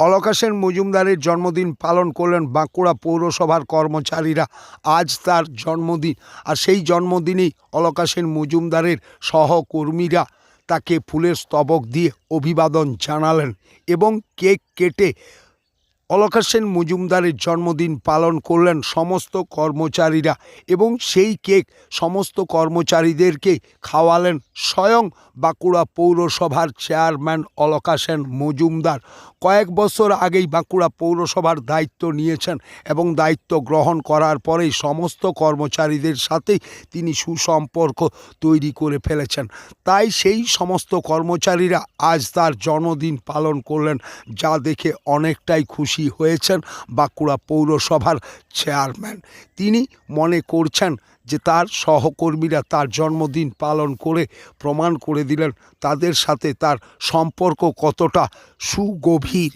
অলকা সেন মজুমদারের জন্মদিন পালন করলেন বাঁকুড়া পৌরসভার কর্মচারীরা। আজ তার জন্মদিন, আর সেই জন্মদিনেই অলকা সেন মজুমদারের সহকর্মীরা তাকে ফুলের স্তবক দিয়ে অভিবাদন জানালেন এবং কেক কেটে অলকা সেন মজুমদারের জন্মদিন পালন করলেন সমস্ত কর্মচারীরা এবং সেই কেক সমস্ত কর্মচারীদেরকে খাওয়ালেন স্বয়ং বাঁকুড়া পৌরসভার চেয়ারম্যান অলকা সেন মজুমদার। কয়েক বছর আগেই বাঁকুড়া পৌরসভার দায়িত্ব নিয়েছেন এবং দায়িত্ব গ্রহণ করার পরেই সমস্ত কর্মচারীদের সাথেই তিনি সুসম্পর্ক তৈরি করে ফেলেছেন। তাই সেই সমস্ত কর্মচারীরা আজ তার জন্মদিন পালন করলেন, যা দেখে অনেকটাই খুশি হয়েছেন বাঁকুড়া পৌরসভার চেয়ারম্যান। তিনি মনে করছেন যে তার সহকর্মীরা তার জন্মদিন পালন করে, প্রমাণ করে দিলেন তাদের সাথে তার সম্পর্ক কতটা সুগভীর।